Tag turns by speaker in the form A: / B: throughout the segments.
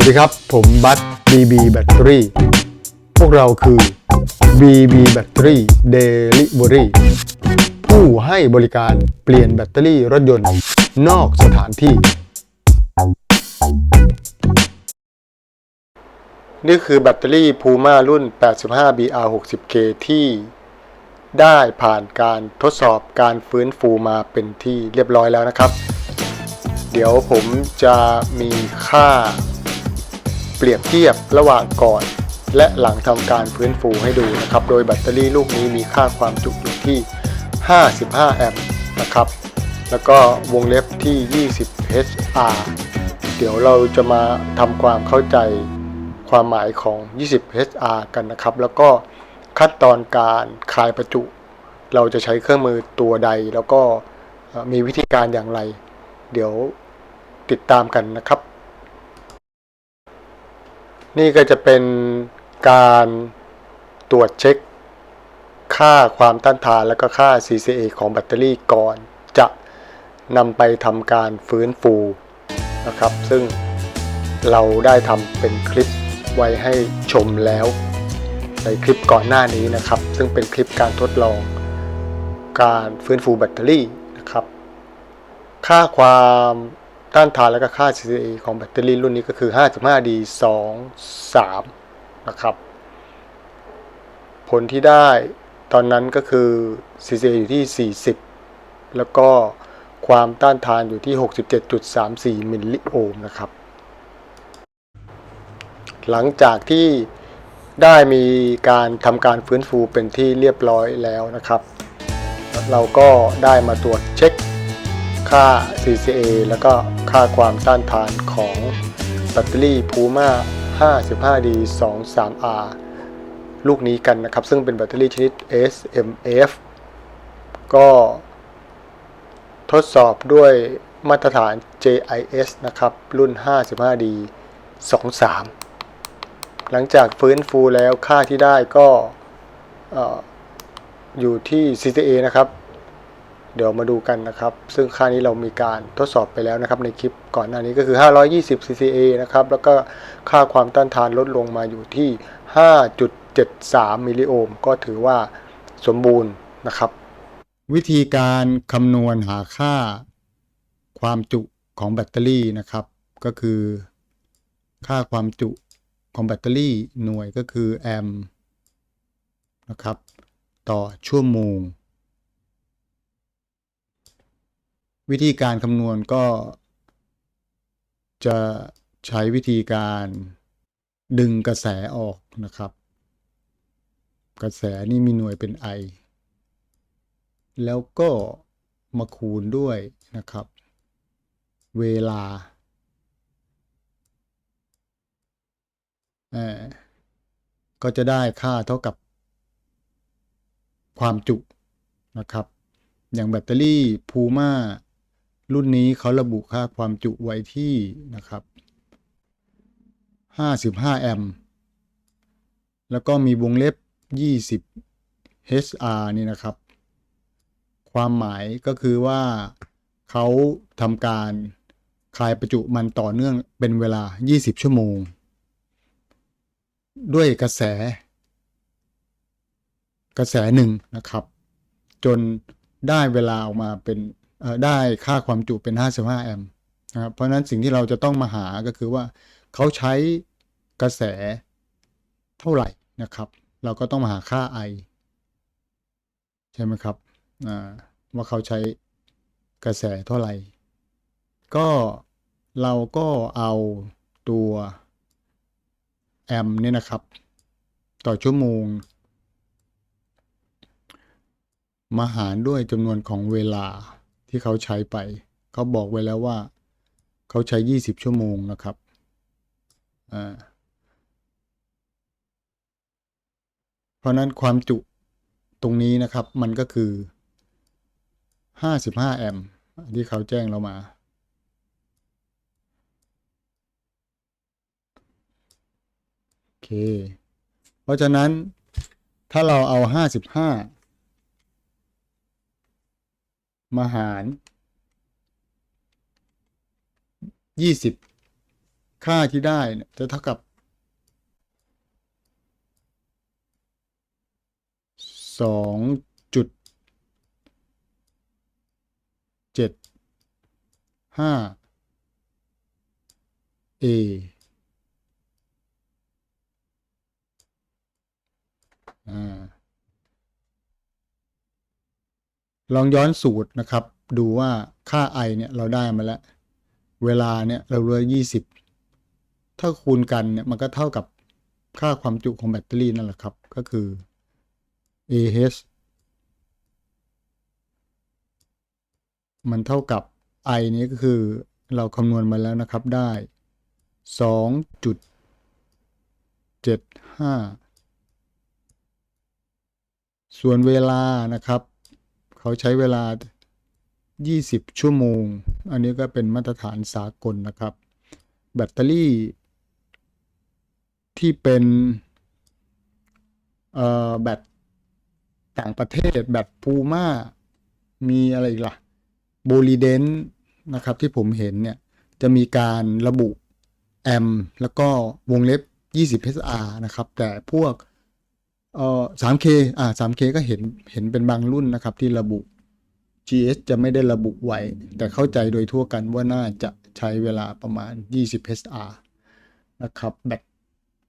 A: วัสดีครับ ผมบัต BB Battery พวกเราคือ BB Battery Delivery ผู้ให้บริการเปลี่ยนแบตเตอรี่รถยนต์ นอกสถานที่ นี่คือแบตเตอรี่ Puma รุ่น 85BR60K ที่ได้ผ่านการทดสอบการฟื้นฟูมาเป็นที่เรียบร้อยแล้วนะครับ เดี๋ยวผมจะมีค่า เปรียบเทียบระหว่างก่อน และหลังทำการฟื้นฟูให้ดูนะครับ โดยแบตเตอรี่ลูกนี้มีค่าความจุอยู่ที่ 55 แอมป์นะครับ แล้วก็วงเล็บที่ 20 HR เดี๋ยวเราจะมาทำความเข้าใจความหมายของ 20 HR กันนะครับ แล้วก็ขั้นตอนการคลายประจุ เราจะใช้เครื่องมือตัวใด แล้วก็มีวิธีการอย่างไร เดี๋ยวติดตามกันนะครับ นี่ก็จะเป็นการตรวจเช็ค ค่าความต้านทานและก็ค่า CCA ของแบตเตอรี่ก่อน จะนำไปทำการฟื้นฟูนะครับ ซึ่งเราได้ทำเป็นคลิปไว้ให้ชมแล้ว ในคลิปก่อนหน้านี้นะครับ ซึ่งเป็นคลิปการทดลอง การฟื้นฟูแบตเตอรี่นะครับ ค่าความ ต้านทานและก็ค่า CCA ของแบตเตอรี่รุ่นนี้ก็คือ 55D 2 3 นะครับ ผลที่ได้ตอนนั้นก็คือ CCA อยู่ที่ 40 แล้วก็ความต้านทานอยู่ที่ 67.34 มิลลิโอห์มนะครับ หลังจากที่ได้มีการทำการฟื้นฟูเป็นที่เรียบร้อยแล้วนะครับ เราก็ได้มาตรวจเช็ค ค่า CCA แล้วก็ค่าความต้านทานของแบตเตอรี่ Puma 55D 23R ลูกนี้กันนะครับ ซึ่งเป็นแบตเตอรี่ชนิด SMF ก็ทดสอบด้วยมาตรฐาน JIS นะครับ รุ่น 55D 23 หลังจากฟื้นฟูแล้วค่าที่ได้ก็เอ่ออยู่ที่ CCA นะครับ เดี๋ยวมาดูกันนะครับ ซึ่งค่านี้เรามีการทดสอบไปแล้วนะครับ ในคลิปก่อนหน้านี้ก็คือ 520 CCA นะครับ แล้วก็ค่าความต้านทานลดลงมาอยู่ที่ 5.73 มิลลิโอห์มก็ถือว่าสมบูรณ์นะครับ วิธีการคำนวณหาค่าความจุของแบตเตอรี่นะครับ ก็คือ ค่าความจุของแบตเตอรี่หน่วยก็คือแอมป์นะครับ ต่อชั่วโมง วิธีการคำนวณก็จะใช้วิธีการดึงกระแสออกนะครับ กระแสนี่มีหน่วยเป็น I แล้วก็มาคูณด้วยนะครับ เวลาก็จะได้ค่าเท่ากับ ความจุนะครับ อย่างแบตเตอรี่พูม่า รุ่นนี้เขาระบุค่าความจุไว้ที่นะครับ 55 แอมป์แล้วก็มีวงเล็บ 20 HR นี่นะครับ ความหมายก็คือว่าเขาทำการคลายประจุมันต่อเนื่องเป็นเวลา 20 ชั่วโมง ด้วยกระแส กระแสหนึ่งนะครับ จนได้เวลาออกมาเป็น ได้ค่าความจุเป็น 55 แอมป์นะครับเพราะนั้นสิ่งที่เราจะต้องมาหาก็คือว่าเขาใช้กระแสเท่าไหร่นะครับ เราก็ต้องมาหาค่า I ใช่ไหมครับว่าเขาใช้กระแสเท่าไหร่ ก็เราก็เอาตัวแอมป์เนี่ยนะครับ ต่อชั่วโมง มาหารด้วยจำนวนของเวลา ที่เขาใช้ไป เขาบอกไว้แล้วว่า เขาใช้ 20 ชั่วโมงนะครับอ่าเพราะนั้นความจุตรงนี้นะครับมันก็คือ 55 แอมป์ที่เขาแจ้งเรามา โอเค เพราะฉะนั้นถ้าเราเอา 55 มาหาร 20 ค่าที่ได้จะเท่ากับสองจุดเจ็ดห้า A อ่า ลองย้อนสูตรนะครับ ดูว่าค่า i เนี่ยเราได้มาแล้ว เวลาเนี่ยเราเหลือยี่สิบถ้าคูณกันเนี่ยมันก็เท่ากับค่าความจุของแบตเตอรี่นั่นแหละครับ ก็คือ ah มันเท่ากับ i นี้ก็คือเราคำนวณมาแล้วนะครับได้ 2.75 ส่วนเวลานะครับ เขาใช้เวลา 20 ชั่วโมง อันนี้ก็เป็นมาตรฐานสากลนะครับ แบตเตอรี่ ที่เป็นเอ่อแบตต่างประเทศแบตพูม่ามีอะไรอีกล่ะโบลีเดนนะครับที่ผมเห็นเนี่ย จะมีการระบุแอมป์แล้วก็วงเล็บ 20 SR นะครับ แต่พวก เอ่อ 3K อ่า 3K ก็เห็นเห็นเป็นบางรุ่นนะครับที่ระบุ GS จะไม่ได้ระบุไว้ แต่เข้าใจโดยทั่วกันว่าน่าจะใช้เวลาประมาณ 20 SR นะครับแบต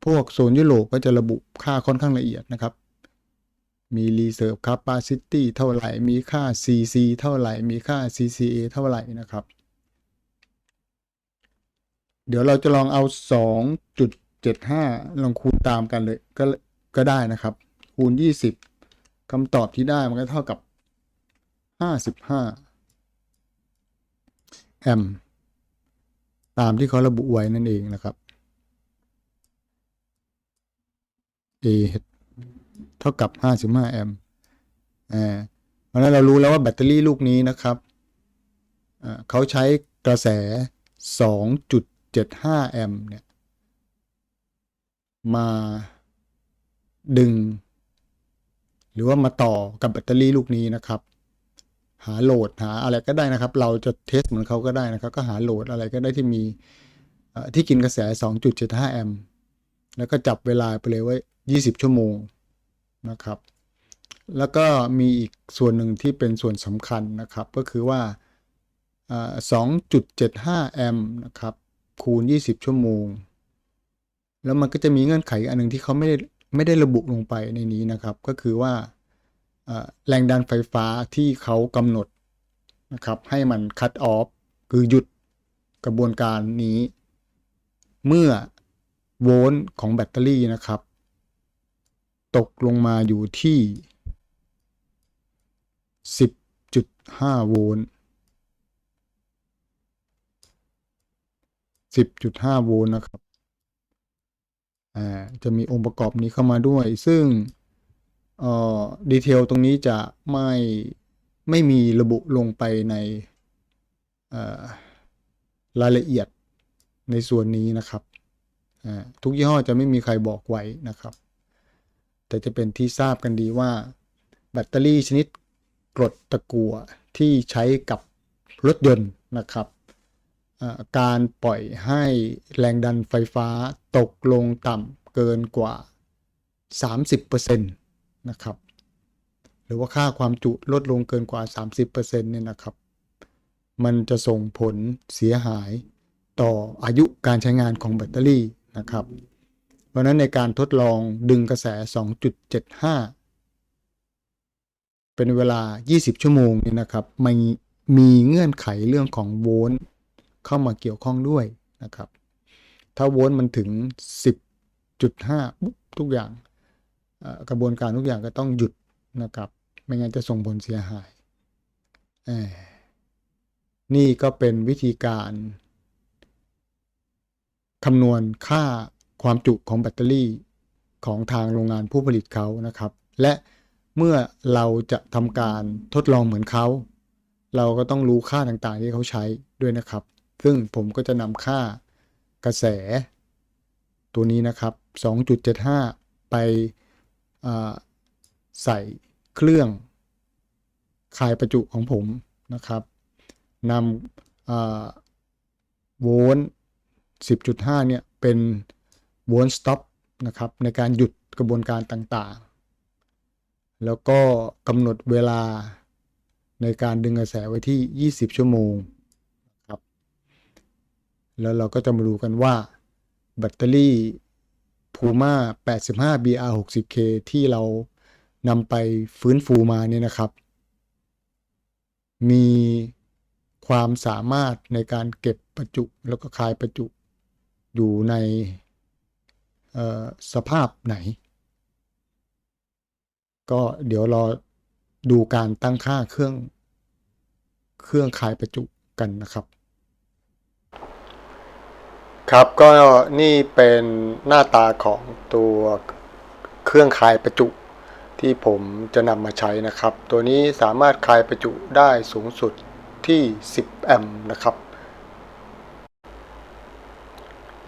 A: พวกโซนยุโรปก็จะระบุค่าค่อนข้างละเอียดนะครับ มี Reserve Capacity เท่าไหร่ มีค่า CC เท่าไหร่ มีค่า CCA เท่าไหร่นะครับ เดี๋ยวเราจะลองเอา 2.75 ลองคูณตามกันเลย ก็ ก็ได้นะครับ คูณ 20คำตอบที่ได้มันก็เท่ากับ 55 แอมป์ตามที่เขาระบุไว้นั่นเองนะครับ A เท่ากับ 55 แอมป์อ่าเพราะนั้นเรารู้แล้วว่าแบตเตอรี่ลูกนี้นะครับเขาใช้กระแส 2.75 แอมป์เนี่ยมา ดึง หรือว่ามาต่อกับแบตเตอรี่ลูกนี้นะครับ หาโหลดหาอะไรก็ได้นะครับ เราจะเทสเหมือนเขาก็ได้นะครับ ก็หาโหลดอะไรก็ได้ที่มีที่กินกระแส 2.75 แอมป์แล้วก็จับเวลาไปเลยว่า 20 ชั่วโมงนะครับ แล้วก็มีอีกส่วนหนึ่งที่เป็นส่วนสำคัญนะครับ ก็คือว่าอ่า2.75 แอมป์นะครับ คูณ 20 ชั่วโมง แล้วมันก็จะมีเงื่อนไขอันหนึ่งที่เขาไม่ได้ ไม่ได้ระบุลงไปในนี้นะครับ ก็คือว่าแรงดันไฟฟ้าที่เขากำหนดนะครับ ให้มันคัตออฟคือหยุดกระบวนการนี้ เมื่อโวลต์ของแบตเตอรี่นะครับ ตกลงมาอยู่ที่ 10.5 โวลต์ 10.5 โวลต์นะครับ อ่าจะมีองค์ประกอบนี้เข้ามาด้วย ซึ่งเอ่อดีเทลตรงนี้จะไม่ไม่มีระบุลงไปในรายละเอียดในส่วนนี้นะครับ ทุกยี่ห้อจะไม่มีใครบอกไว้นะครับ แต่จะเป็นที่ทราบกันดีว่า แบตเตอรี่ชนิดกรดตะกั่วที่ใช้กับรถยนต์นะครับ การปล่อยให้แรงดันไฟฟ้าตกลงต่ำเกินกว่า 30%นะครับ หรือว่าค่าความจุลดลงเกินกว่า 30%เนี่ยนะครับ มันจะส่งผลเสียหายต่ออายุการใช้งานของแบตเตอรี่นะครับ เพราะนั้นในการทดลองดึงกระแส 2.75 เป็นเวลา 20 ชั่วโมงเนี่ยนะครับมันมีเงื่อนไขเรื่องของโวลต์ เข้ามาเกี่ยวข้องด้วยนะครับ ถ้าโวลต์มันถึง 10.5ปุ๊บทุกอย่างกระบวนการทุกอย่างก็ต้องหยุดนะครับ ไม่งั้นจะส่งผลเสียหาย นี่ก็เป็นวิธีการคำนวณค่าความจุของแบตเตอรี่ของทางโรงงานผู้ผลิตเขานะครับ และเมื่อเราจะทำการทดลองเหมือนเขา เราก็ต้องรู้ค่าต่างๆที่เขาใช้ด้วยนะครับ ซึ่งผมก็จะนำค่ากระแส ตัวนี้นะครับ 2.75 ไปอ่าใส่เครื่องคายประจุของผมนะครับนำโวลต์ 10.5 เนี่ย เป็น won't stop นะครับ ในการหยุดกระบวนการต่างๆ แล้วก็กำหนดเวลาในการดึงกระแสไว้ที่ 20 ชั่วโมง แล้วเราก็จะมาดูกันว่าแบตเตอรี่ Puma 85 BR 60K ที่เรานำไปฟื้นฟูมาเนี่ยนะครับ มีความสามารถในการเก็บประจุแล้วก็คายประจุอยู่ในสภาพไหน ก็เดี๋ยวรอดูการตั้งค่าเครื่องเครื่องคายประจุกันนะครับ ครับก็นี่เป็นหน้าตาของตัวเครื่องคายประจุที่ผมจะนำมาใช้นะครับ ตัวนี้สามารถคายประจุได้สูงสุดที่ 10 แอมป์นะครับ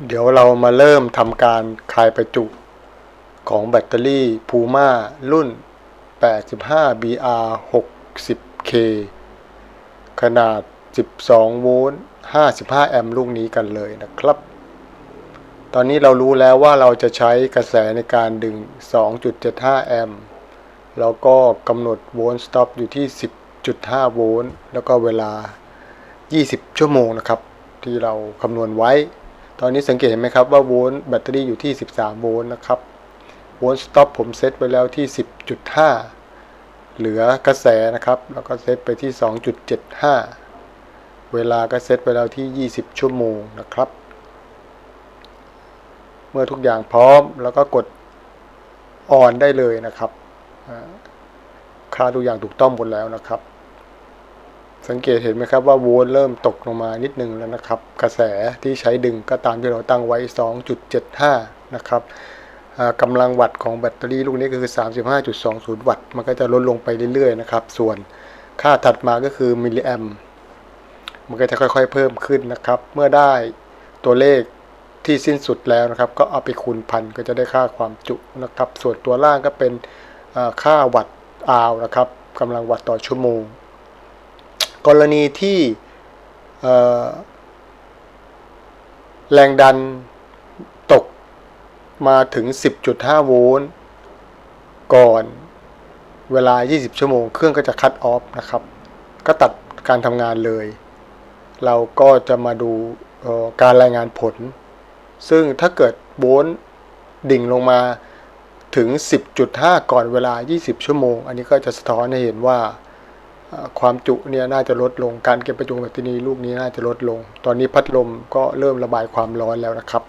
A: เดี๋ยวเรามาเริ่มทำการคายประจุของแบตเตอรี่ Puma รุ่น 85 BR 60K ขนาด 12 โวลต์ 55 แอมป์ลูกนี้กันเลยนะครับ ตอนนี้เรารู้แล้วว่าเราจะใช้กระแสในการดึง 2.75 แอมป์ แล้วก็กำหนดโวลต์สต็อปอยู่ที่ 10.5 โวลต์ แล้วก็เวลา 20 ชั่วโมงนะครับ ที่เราคำนวณไว้ ตอนนี้สังเกตเห็นไหมครับว่าโวลต์แบตเตอรี่อยู่ที่ 13 โวลต์นะครับ โวลต์สต็อปผมเซตไว้แล้วที่ 10.5 เหลือกระแสนะครับ แล้วก็เซตไปที่ 2.75 เวลาก็เซตไปแล้วที่ 20 ชั่วโมงนะครับ เมื่อทุกอย่างพร้อมแล้วก็กดออนได้เลยนะครับค่าทุกอย่างถูกต้องหมดแล้วนะครับ สังเกตเห็นไหมครับว่าโวลต์เริ่มตกลงมานิดนึงแล้วนะครับ กระแสที่ใช้ดึงก็ตามที่เราตั้งไว้ 2.75 นะครับกำลังวัตต์ของแบตเตอรี่ลูกนี้ก็คือ 35.20 วัตต์ มันก็จะลดลงไปเรื่อยๆนะครับ ส่วนค่าถัดมาก็คือมิลลิแอมมันก็จะค่อยๆเพิ่มขึ้นนะครับ เมื่อได้ตัวเลข ที่สิ้นสุดแล้วนะครับ ก็เอาไปคูณพันก็จะได้ค่าความจุนะครับ ส่วนตัวล่างก็เป็นค่าวัตต์อาวนะครับกำลังวัตต์ต่อชั่วโมง กรณีที่แรงดันตกมาถึง 10.5 โวลต์ก่อนเวลา 20 ชั่วโมง เครื่องก็จะคัดออฟนะครับ ก็ตัดการทำงานเลย เราก็จะมาดูการรายงานผล ซึ่งถ้าเกิดโวลต์ดิ่งลงมาถึง 10.5 ก่อนเวลา 20 ชั่วโมง อันนี้ก็จะสะท้อนให้เห็นว่าความจุเนี่ยน่าจะลดลง การเก็บประจุแบตเตอรี่ลูกนี้น่าจะลดลง ตอนนี้พัดลมก็เริ่มระบายความร้อนแล้วนะครับ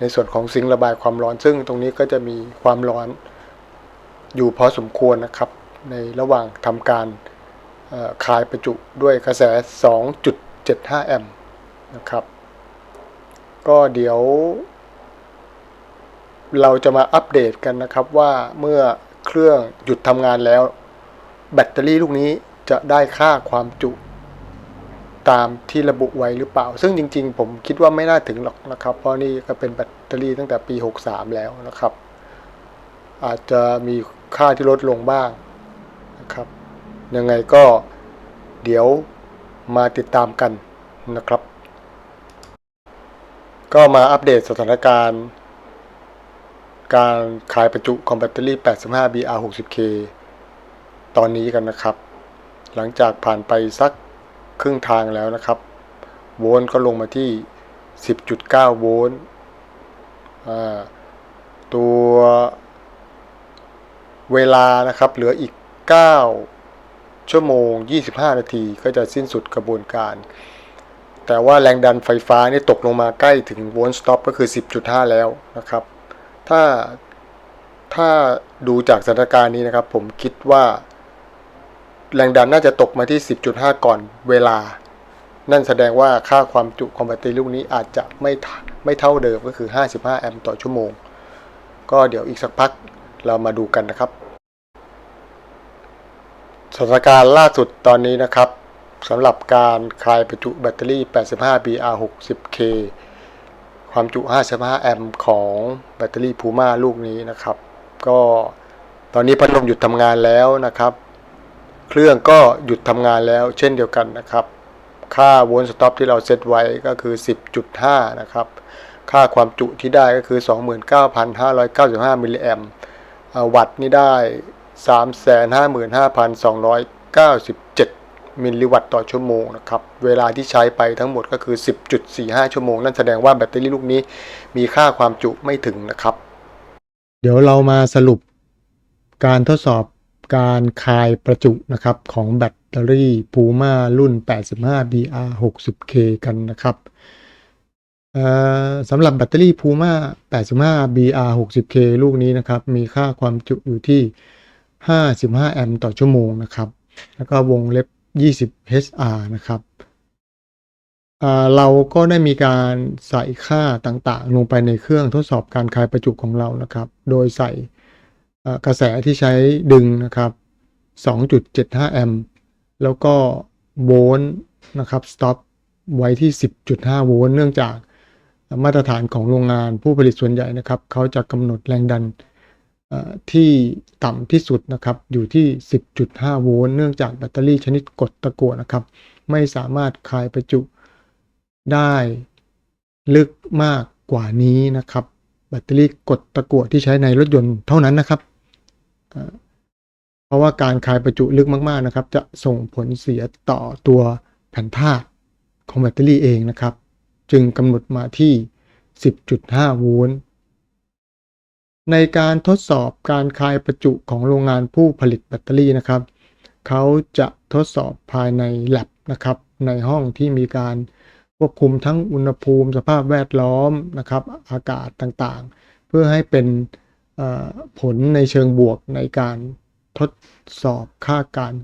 A: ในส่วนของซิงค์ระบายความร้อน ซึ่งตรงนี้ก็จะมีความร้อนอยู่พอสมควรนะครับ ในระหว่างทำการคายประจุด้วยกระแส 2.75 แอมป์นะครับ ก็เดี๋ยว เราจะมาอัปเดตกันนะครับว่าเมื่อเครื่องหยุดทำงานแล้ว แบตเตอรี่ลูกนี้จะได้ค่าความจุตามที่ระบุไว้หรือเปล่า ซึ่งจริง ๆ ผมคิดว่าไม่น่าถึงหรอกนะครับ เพราะนี่ก็เป็นแบตเตอรี่ตั้งแต่ปี 63 แล้วนะครับ อาจจะมีค่าที่ลดลงบ้างนะครับ ยังไงก็เดี๋ยวมาติดตามกันนะครับ ก็มาอัปเดตสถานการณ์ การขายประจุของแบตเตอรี่ 85 BR 60K ตอนนี้กันนะครับ หลังจากผ่านไปสักครึ่งทางแล้วนะครับ โวลต์ก็ลงมาที่ 10.9 โวลต์ตัวเวลานะครับเหลืออีก 9 ชั่วโมง 25 นาทีก็จะสิ้นสุดกระบวนการ แต่ว่าแรงดันไฟฟ้านี่ตกลงมาใกล้ถึงโวลต์สต็อปก็คือ 10.5 แล้วนะครับ ถ้าถ้าดูจากสถานการณ์นี้นะครับ ผมคิดว่า แรงดันน่าจะตกมาที่ 10.5 ก่อนเวลา นั่นแสดงว่าค่าความจุของแบตเตอรี่ลูกนี้อาจจะไม่ไม่เท่าเดิมก็คือ 55 แอมป์ต่อชั่วโมง ก็เดี๋ยวอีกสักพักเรามาดูกันนะครับสถานการณ์ล่าสุดตอนนี้นะครับ สำหรับการคลายประจุแบตเตอรี่ 85 BR 60K ความจุ 55 แอมป์ของแบตเตอรี่พูม่าลูกนี้นะครับ ก็ตอนนี้พัดลมหยุดทำงานแล้วนะครับ เครื่องก็หยุดทำงานแล้วเช่นเดียวกันนะครับ ค่าโวลต์สต็อปที่เราเซตไว้ก็คือ 10.5 นะครับ ค่าความจุที่ได้ก็คือ 29,595 มิลลิแอมป์วัตต์นี่ได้ 355,297 มิลลิวัตต์ต่อชั่วโมงนะครับ เวลาที่ใช้ไปทั้งหมดก็คือ 10.45 ชั่วโมง นั่นแสดงว่าแบตเตอรี่ลูกนี้มีค่าความจุไม่ถึงนะครับ เดี๋ยวเรามาสรุปการทดสอบการคายประจุนะครับของแบตเตอรี่ Puma รุ่น 85 BR 60K กันนะครับสำหรับแบตเตอรี่ Puma 85 BR 60K ลูกนี้นะครับ มีค่าความจุอยู่ที่ 55 แอมป์ต่อชั่วโมงนะครับ แล้วก็วงเล็บ 20 HR นะครับเราก็ได้มีการใส่ค่าต่างๆ ลงไปในเครื่องทดสอบการคายประจุของเรานะครับ โดยใส่กระแสที่ใช้ดึงนะครับ 2.75 แอมป์แล้วก็โวลต์นะครับ stop ไว้ที่ 10.5 โวลต์เนื่องจากมาตรฐานของโรงงานผู้ผลิตส่วนใหญ่นะครับ เขาจะกำหนดแรงดัน ที่ต่ำที่สุดนะครับอยู่ที่ 10.5 โวลต์เนื่องจากแบตเตอรี่ชนิดกรดตะกั่วนะครับ ไม่สามารถคายประจุได้ลึกมากกว่านี้นะครับ แบตเตอรี่กรดตะกั่วที่ใช้ในรถยนต์เท่านั้นนะครับเอ่อเพราะว่าการคายประจุลึกมาก ๆนะครับ จะส่งผลเสียต่อตัวแผ่นธาตุของแบตเตอรี่เองนะครับ จึงกำหนดมาที่ 10.5 โวลต์ ในการทดสอบการคายประจุของโรงงานผู้ผลิตแบตเตอรี่นะครับ เขาจะทดสอบภายใน lab นะครับ ในห้องที่มีการควบคุมทั้งอุณหภูมิสภาพแวดล้อมนะครับ อากาศต่างๆ เพื่อให้เป็นผลในเชิงบวกในการทดสอบค่าการ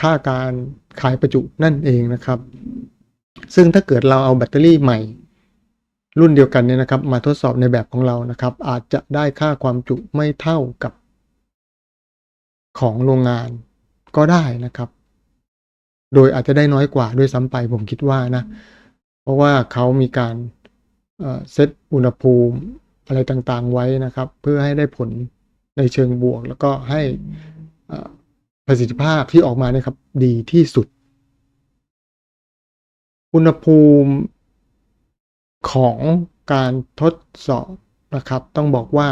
A: ค่าการคายประจุนั่นเองนะครับ ซึ่งถ้าเกิดเราเอาแบตเตอรี่ใหม่ รุ่นเดียวกันเนี่ยนะครับ มาทดสอบในแบบของเรานะครับ อาจจะได้ค่าความจุไม่เท่ากับของโรงงานก็ได้นะครับ โดยอาจจะได้น้อยกว่าด้วยซ้ำไปผมคิดว่านะ เพราะว่าเขามีการเอ่อเซตอุณหภูมิอะไรต่างๆไว้นะครับ เพื่อให้ได้ผลในเชิงบวก แล้วก็ให้อ่อประสิทธิภาพที่ออกมาเนี่ยครับดีที่สุด อุณหภูมิ ของการทดสอบนะครับ ต้องบอกว่า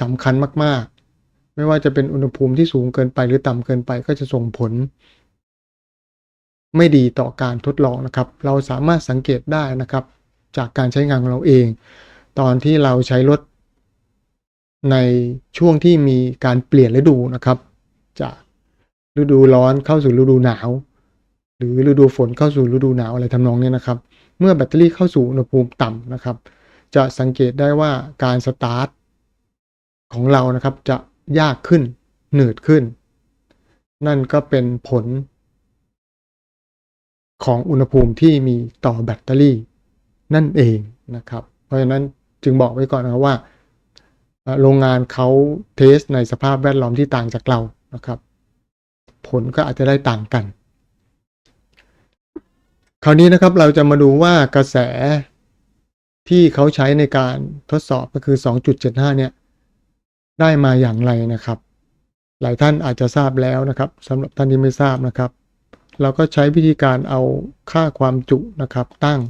A: สำคัญมาก ๆ ไม่ว่าจะเป็นอุณหภูมิที่สูงเกินไปหรือต่ำเกินไปก็จะส่งผล ไม่ดีต่อการทดลองนะครับ เราสามารถสังเกตได้นะครับ จากการใช้งานของเราเอง ตอนที่เราใช้รถในช่วงที่มีการเปลี่ยนฤดูนะครับ จากฤดูร้อนเข้าสู่ฤดูหนาว หรือฤดูฝนเข้าสู่ฤดูหนาวอะไรทำนองเนี้ยนะครับ เมื่อแบตเตอรี่เข้าสู่อุณหภูมิต่ำนะครับ จะสังเกตได้ว่าการสตาร์ทของเรานะครับจะยากขึ้นหนืดขึ้น นั่นก็เป็นผล ของอุณหภูมิที่มีต่อแบตเตอรี่นั่นเองนะครับ เพราะฉะนั้นจึงบอกไว้ก่อนนะว่า โรงงานเขาเทสในสภาพแวดล้อมที่ต่างจากเรานะครับ ผลก็อาจจะได้ต่างกัน คราวนี้นะครับเราจะมาดูว่ากระแสที่เขาใช้ในการทดสอบก็คือ 2.75 เนี่ย ได้มาอย่างไรนะครับ หลายท่านอาจจะทราบแล้วนะครับสำหรับท่านที่ไม่ทราบนะครับ เราก็ใช้วิธีการเอาค่าความจุนะครับตั้ง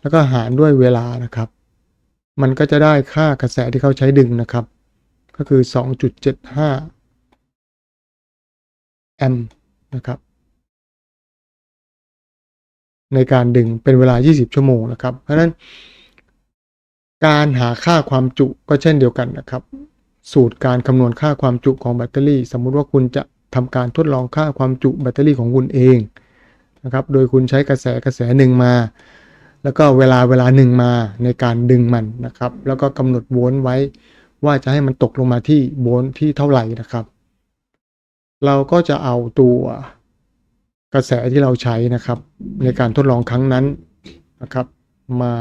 A: แล้วก็หารด้วยเวลานะครับ มันก็จะได้ค่ากระแสที่เขาใช้ดึงนะครับ ก็คือ 2.75 แอมป์นะครับ ในการดึงเป็นเวลา 20 ชั่วโมงนะครับ เพราะฉะนั้น การหาค่าความจุก็เช่นเดียวกันนะครับ สูตรการคำนวณค่าความจุของแบตเตอรี่ สมมุติว่าคุณจะทำการทดลองค่าความจุแบตเตอรี่ของคุณเองนะครับ โดยคุณใช้กระแสกระแสหนึ่งมา แล้วก็เวลาเวลาหนึ่งมาในการดึงมันนะครับ แล้วก็กำหนดโวลต์ไว้ว่าจะให้มันตกลงมาที่โวลต์ที่เท่าไหร่นะครับ เราก็จะเอาตัว กระแสที่เราใช้นะครับ ในการทดลองครั้งนั้นนะครับ มา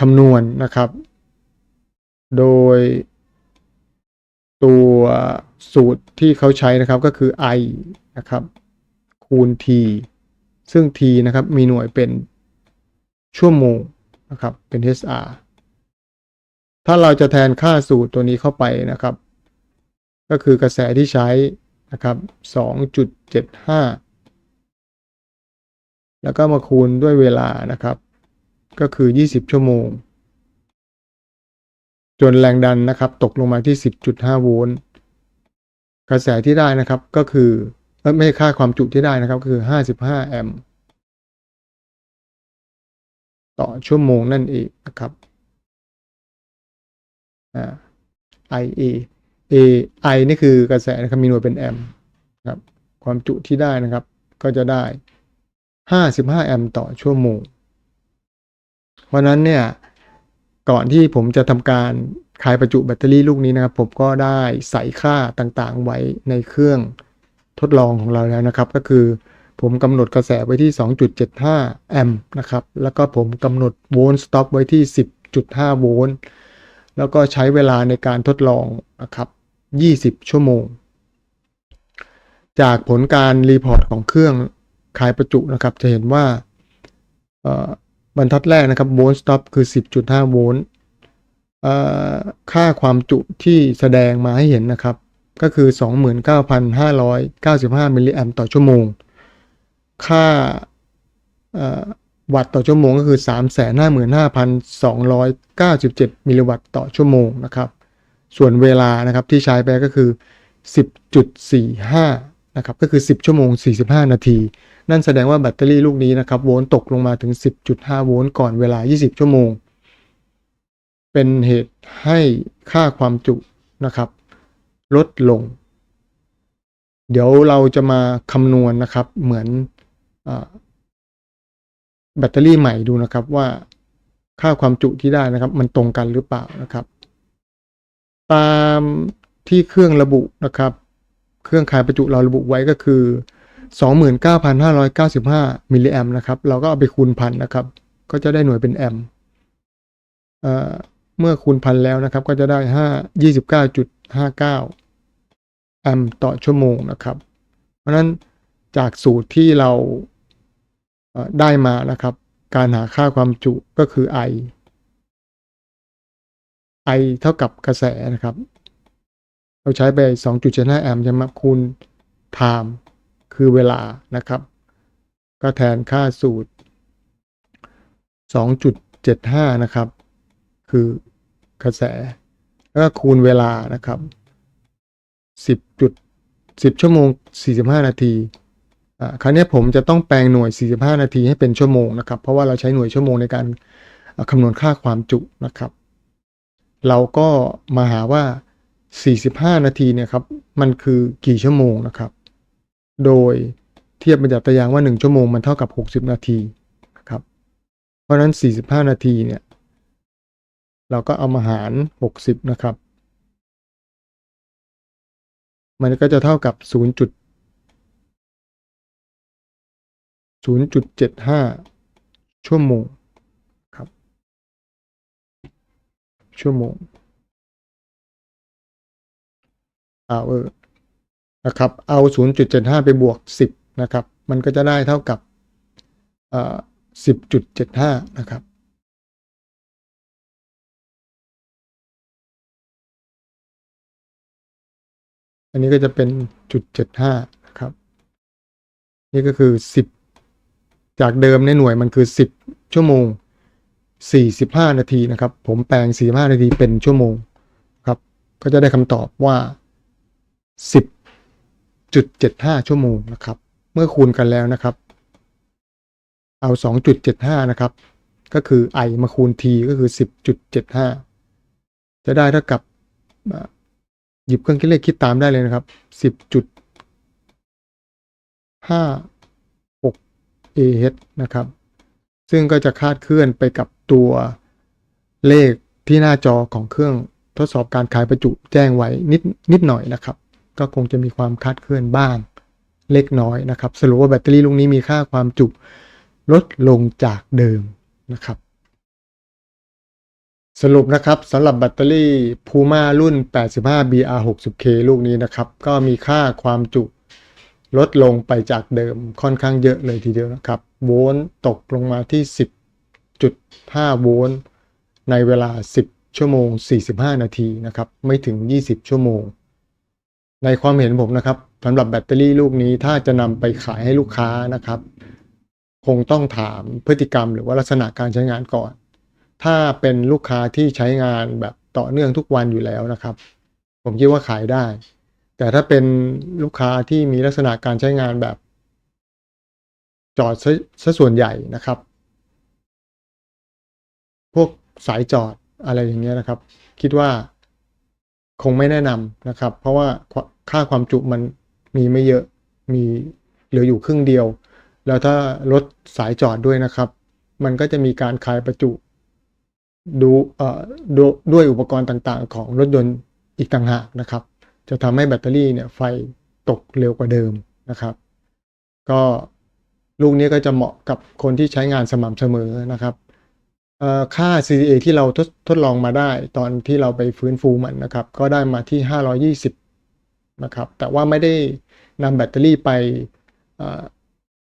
A: คำนวณนะครับ โดยตัวสูตรที่เขาใช้นะครับก็คือ I นะครับ คูณ T ซึ่ง T นะครับมีหน่วยเป็นชั่วโมงนะครับเป็น HR ถ้าเราจะแทนค่าสูตรตัวนี้เข้าไปนะครับ ก็คือกระแสที่ใช้ นะครับ2.75 แล้วก็มาคูณด้วยเวลานะครับ ก็คือ 20 ชั่วโมง จนแรงดันนะครับ ตกลงมาที่ 10.5 โวลต์กระแสที่ได้นะครับก็คือไม่ใช่ค่าความจุที่ได้นะครับก็คือ 55 แอมป์ต่อชั่วโมงนั่นเองนะครับ อ่า IA A I นี่คือกระแสนะครับมีหน่วยเป็นแอมป์ครับ ความจุที่ได้นะครับ ก็จะได้55แอมป์ต่อชั่วโมง เพราะนั้นเนี่ย ก่อนที่ผมจะทำการคลายประจุแบตเตอรี่ลูกนี้นะครับ ผมก็ได้ใส่ค่าต่างๆ ไว้ในเครื่องทดลองของเราแล้วนะครับ ก็คือผมกำหนดกระแสไว้ที่ 2.75 แอมป์นะครับ แล้วก็ผมกำหนดโวลต์สต็อปไว้ที่ 10.5 โวลต์ แล้วก็ใช้เวลาในการทดลองนะครับ 20 ชั่วโมง จากผลการรีพอร์ตของเครื่องคลายประจุนะครับ จะเห็นว่าบรรทัดแรกนะครับโวลต์สต็อปคือ 10.5 โวลต์ค่าความจุที่แสดงมาให้เห็นนะครับ ก็คือ 29,595 มิลลิแอมต่อชั่วโมง ค่าวัตต์ต่อชั่วโมงก็คือ 355,297 มิลลิวัตต์ต่อชั่วโมงนะครับ ส่วนเวลานะครับที่ใช้ไปก็คือ 10.45 นะครับ ก็คือ 10 ชั่วโมง 45 นาที นั่นแสดงว่าแบตเตอรี่ลูกนี้นะครับ โวลต์ตกลงมาถึง 10.5 โวลต์ก่อนเวลา 20 ชั่วโมง เป็นเหตุให้ค่าความจุนะครับ ลดลง เดี๋ยวเราจะมาคำนวณนะครับ เหมือนอแบตเตอรี่ใหม่ดูนะครับว่าค่าความจุที่ได้นะครับ มันตรงกันหรือเปล่านะครับ ตามที่เครื่องระบุนะครับ เครื่องขายประจุเราระบุไว้ก็คือ 29,595 มิลลิแอมนะครับ เราก็เอาไปคูณพันนะครับ ก็จะได้หน่วยเป็นแอมเมื่อคูณพันแล้วนะครับ ก็จะได้ 5 29.59 แอมต่อชั่วโมงนะครับ เพราะนั้นจากสูตรที่เราได้มานะครับ การหาค่าความจุก็คือ I I เท่ากับกระแสนะครับ เราใช้ไป 2.75 แอมป์ใช่ไหมคูณ time คือเวลานะครับ ก็แทนค่าสูตร 2.75 นะครับ คือกระแส แล้วก็คูณเวลานะครับ 10.10 ชั่วโมง 45 นาทีอ่าคราวนี้ผมจะต้องแปลงหน่วย 45 นาทีให้เป็นชั่วโมงนะครับ เพราะว่าเราใช้หน่วยชั่วโมงในการคำนวณค่าความจุนะครับ เราก็มาหาว่า 45 นาทีเนี่ยครับ มันคือกี่ชั่วโมงนะครับ โดยเทียบมาจากตารางว่า 1 ชั่วโมงมันเท่ากับ 60 นาทีนะครับ เพราะฉะนั้น 45 นาทีเนี่ย เราก็เอามาหาร 60 นะครับ มันก็จะเท่ากับ 0. 0.75 ชั่วโมง ชั่วโมง hour นะครับ เอา 0.75 ไปบวก 10 นะครับ มันก็จะได้เท่ากับเอ่อ10.75 นะครับ อันนี้ก็จะเป็นจุด75 นะครับ นี่ก็คือ 10 จากเดิมในหน่วยมันคือ 10 ชั่วโมง 45 นาทีนะครับ ผมแปลง 45 นาทีเป็นชั่วโมงครับ ก็จะได้คำตอบว่า 10.75 ชั่วโมงนะครับ เมื่อคูณกันแล้วนะครับ เอา 2.75 นะครับ ก็คือ i มาคูณ t ก็คือ 10.75 จะได้เท่ากับหยิบเครื่องคิดเลขคิดตามได้เลยนะครับ 10.56 ah นะครับ ซึ่งก็จะคาดเคลื่อนไปกับ ตัวเลขที่หน้าจอของเครื่องทดสอบการขายประจุแจ้งไว้นิดนิดหน่อยนะครับ ก็คงจะมีความคาดเคลื่อนบ้างเล็กน้อยนะครับ สรุปว่าแบตเตอรี่ลูกนี้มีค่าความจุลดลงจากเดิมนะครับ สรุปนะครับสำหรับแบตเตอรี่ Puma รุ่น 85BR60K ลูกนี้นะครับ ก็มีค่าความจุลดลงไปจากเดิมค่อนข้างเยอะเลยทีเดียวนะครับ โวลต์ตกลงมาที่ 10 10.5 โวลต์ในเวลา 10 ชั่วโมง 45 นาทีนะครับ ไม่ถึง 20 ชั่วโมง ในความเห็นผมนะครับสำหรับแบตเตอรี่ลูกนี้ถ้าจะนำไปขายให้ลูกค้านะครับ คงต้องถามพฤติกรรมหรือว่าลักษณะการใช้งานก่อน ถ้าเป็นลูกค้าที่ใช้งานแบบต่อเนื่องทุกวันอยู่แล้วนะครับ ผมคิดว่าขายได้ แต่ถ้าเป็นลูกค้าที่มีลักษณะการใช้งานแบบจอดซะส่วนใหญ่นะครับ พวกสายจอดอะไรอย่างเงี้ยนะครับ คิดว่าคงไม่แนะนำนะครับ เพราะว่าค่าความจุมันมีไม่เยอะมีเหลืออยู่ครึ่งเดียว แล้วถ้ารถสายจอดด้วยนะครับ มันก็จะมีการคลายประจุดูเอ่อดด้วยอุปกรณ์ต่างๆ ของรถยนต์อีกต่างหากนะครับ จะทำให้แบตเตอรี่เนี่ยไฟตกเร็วกว่าเดิมนะครับ ก็ลูกนี้ก็จะเหมาะกับคนที่ใช้งานสม่ำเสมอนะครับ ค่า CCA ที่เราทดทดลองมาได้ ตอนที่เราไปฟื้นฟูมันนะครับ ก็ได้มาที่ 520 นะครับ แต่ว่าไม่ได้นำแบตเตอรี่ไป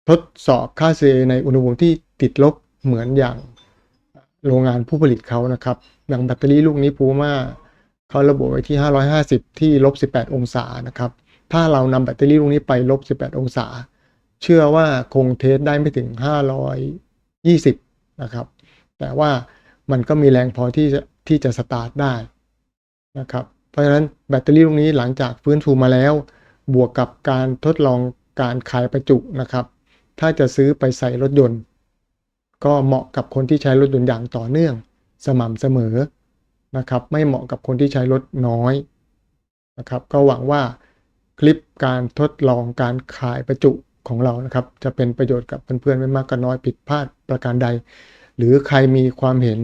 A: ทดสอบค่า CCA ในอุณหภูมิที่ติดลบเหมือนอย่างโรงงานผู้ผลิตเขานะครับ อย่างแบตเตอรี่ลูกนี้พูม่าเขาระบุไว้ที่ 550 ที่ลบ 18 องศานะครับ ถ้าเรานำแบตเตอรี่ลูกนี้ไปลบ 18 องศา เชื่อว่าคงเทสได้ไม่ถึง 520 นะครับ แต่ว่ามันก็มีแรงพอที่จะที่จะสตาร์ทได้นะครับ เพราะฉะนั้นแบตเตอรี่ลูกนี้หลังจากฟื้นฟูมาแล้ว บวกกับการทดลองการคลายประจุนะครับ ถ้าจะซื้อไปใส่รถยนต์ ก็เหมาะกับคนที่ใช้รถยนต์อย่างต่อเนื่อง สม่ำเสมอนะครับ ไม่เหมาะกับคนที่ใช้รถน้อยนะครับ ก็หวังว่าคลิปการทดลองการขายประจุของเรานะครับ จะเป็นประโยชน์กับเพื่อนๆไม่มากก็น้อยผิดพลาดประการใด หรือใครมีความเห็น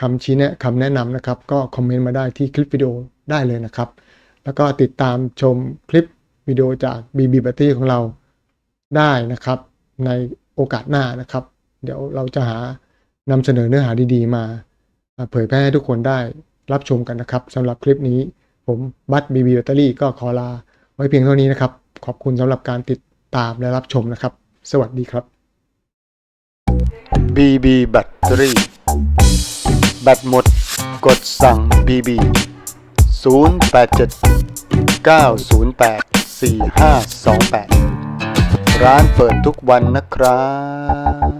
A: คำชี้แนะคำแนะนำนะครับ ก็คอมเมนต์มาได้ที่คลิปวิดีโอได้เลยนะครับ แล้วก็ติดตามชมคลิปวิดีโอจาก BB b a t t y ของเราได้นะครับ ในโอกาสหน้านะครับ เดี๋ยวเราจะหานำเสนอเนื้อหาดีๆ มา เผยแพร่ให้ทุกคนได้รับชมกันนะครับสำหรับคลิปนี้ผมบัต BB Battery ก็ขอลาไว้เพียงเท่านี้นะครับ ขอบคุณสำหรับการติดตามและรับชมนะครับ สวัสดีครับ BB Battery แบตหมด กดสั่ง BB 087 908 4528 ร้านเปิดทุกวันนะครับ